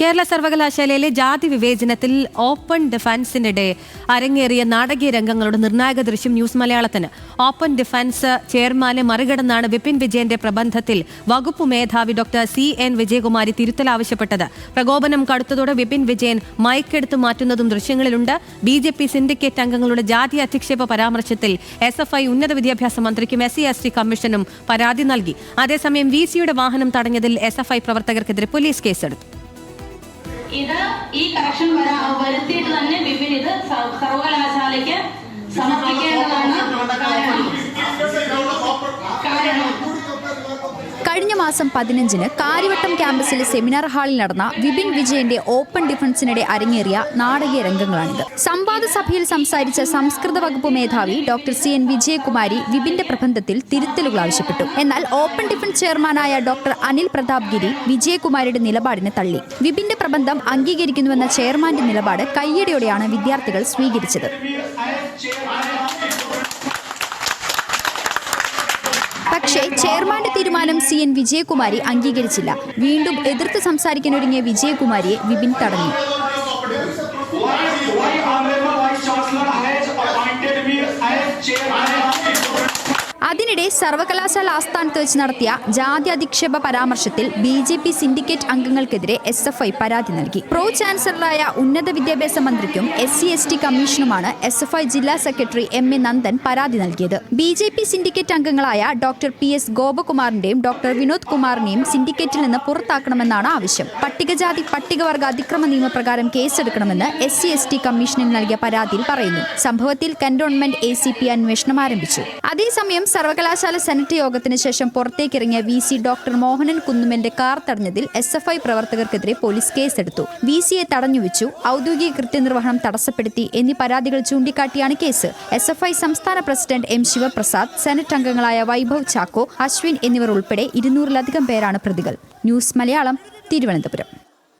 കേരള സർവകലാശാലയിലെ ജാതി വിവേചനത്തിൽ ഓപ്പൺ ഡിഫൻസിനിടെ അരങ്ങേറിയ നാടകീയ രംഗങ്ങളുടെ നിർണായക ദൃശ്യം ന്യൂസ് മലയാളത്തിന്. ഓപ്പൺ ഡിഫൻസ് ചെയർമാനെ മറികടന്നാണ് വിപിൻ വിജയന്റെ പ്രബന്ധത്തിൽ വകുപ്പ് മേധാവി ഡോക്ടർ സി എൻ വിജയകുമാരി തിരുത്തൽ ആവശ്യപ്പെട്ടത്. പ്രകോപനം കടുത്തതോടെ വിപിൻ വിജയൻ മയക്കെടുത്ത് മാറ്റുന്നതും ദൃശ്യങ്ങളിലുണ്ട്. ബി ജെ പി സിൻഡിക്കേറ്റ് അംഗങ്ങളുടെ ജാതി അധിക്ഷേപ പരാമർശത്തിൽ എസ് എഫ് ഐ ഉന്നത വിദ്യാഭ്യാസ മന്ത്രിക്കും എസ് സി എസ് ടി കമ്മീഷനും പരാതി നൽകി. അതേസമയം വി സിയുടെ വാഹനം തടഞ്ഞതിൽ എസ് എഫ് ഐ പ്രവർത്തകർക്കെതിരെ പോലീസ് കേസെടുത്തു. ഇത് ഈ കറക്ഷൻ വരാ വരുത്തിയിട്ട് തന്നെ ബിബിൻ ഇത് സർവകലാശാലയ്ക്ക് സമർപ്പിക്കേണ്ടതാണ് മാസം പതിനഞ്ചിന് കാര്യവട്ടം ക്യാമ്പസിലെ സെമിനാർ ഹാളിൽ നടന്ന വിപിൻ വിജയന്റെ ഓപ്പൺ ഡിഫൻസിനിടെ അരങ്ങേറിയ നാടകീയ രംഗങ്ങളാണിത്. സംവാദ സഭയിൽ സംസാരിച്ച സംസ്കൃത വകുപ്പ് മേധാവി ഡോക്ടർ സി. എൻ. വിജയകുമാരി വിപിന്റെ പ്രബന്ധത്തിൽ തിരുത്തലുകൾ ആവശ്യപ്പെട്ടു. എന്നാൽ ഓപ്പൺ ഡിഫൻസ് ചെയർമാനായ ഡോക്ടർ അനിൽ പ്രതാപ് ഗിരി വിജയകുമാരിയുടെ നിലപാടിനെ തള്ളി. വിപിന്റെ പ്രബന്ധം അംഗീകരിക്കുന്നുവെന്ന ചെയർമാന്റെ നിലപാട് കയ്യടിയോടെയാണ് വിദ്യാർത്ഥികൾ സ്വീകരിച്ചത്. പക്ഷേ ചെയർമാന്റെ തീരുമാനം സി എൻ വിജയകുമാരി അംഗീകരിച്ചില്ല. വീണ്ടും എതിർത്ത് സംസാരിക്കാനൊരുങ്ങിയ വിജയകുമാരിയെ വിപിൻ തടഞ്ഞു. അതിനിടെ സർവകലാശാല ആസ്ഥാനത്ത് വെച്ച് നടത്തിയ ജാതി അധിക്ഷേപ പരാമർശത്തിൽ ബി ജെ പി സിൻഡിക്കേറ്റ് അംഗങ്ങൾക്കെതിരെ എസ് എഫ് ഐ പരാതി നൽകി. പ്രോ ചാൻസലറായ ഉന്നത വിദ്യാഭ്യാസ മന്ത്രിക്കും എസ് സി എസ് ടി കമ്മീഷനുമാണ് എസ് എഫ് ഐ ജില്ലാ സെക്രട്ടറി എം എ നന്ദൻ പരാതി നൽകിയത്. ബി ജെ പി സിൻഡിക്കേറ്റ് അംഗങ്ങളായ ഡോക്ടർ പി എസ് ഗോപകുമാറിന്റെയും ഡോക്ടർ വിനോദ് കുമാറിനെയും സിൻഡിക്കേറ്റിൽ നിന്ന് പുറത്താക്കണമെന്നാണ് ആവശ്യം. പട്ടികജാതി പട്ടികവർഗ അതിക്രമ നിയമപ്രകാരം കേസെടുക്കണമെന്ന് എസ് സി എസ് ടി കമ്മീഷനിൽ നൽകിയ പരാതിയിൽ പറയുന്നു. സംഭവത്തിൽ കന്റോൺമെന്റ് എ സി പി അന്വേഷണം ആരംഭിച്ചു. അതേസമയം സർവകലാശാല സെനറ്റ് യോഗത്തിന് ശേഷം പുറത്തേക്കിറങ്ങിയ വി സി ഡോക്ടർ മോഹനൻ കുന്നുമന്റെ കാർ തടഞ്ഞതിൽ എസ് എഫ് ഐ പ്രവർത്തകർക്കെതിരെ പോലീസ് കേസെടുത്തു. വി സിയെ തടഞ്ഞുവെച്ചു ഔദ്യോഗിക കൃത്യനിർവഹണം തടസ്സപ്പെടുത്തി എന്നീ പരാതികൾ ചൂണ്ടിക്കാട്ടിയാണ് കേസ്. എസ് എഫ് ഐ സംസ്ഥാന പ്രസിഡന്റ് എം ശിവപ്രസാദ് സെനറ്റ് അംഗങ്ങളായ വൈഭവ് ചാക്കോ അശ്വിൻ എന്നിവർ ഉൾപ്പെടെ ഇരുന്നൂറിലധികം പേരാണ് പ്രതികൾ. ന്യൂസ് മലയാളം തിരുവനന്തപുരം.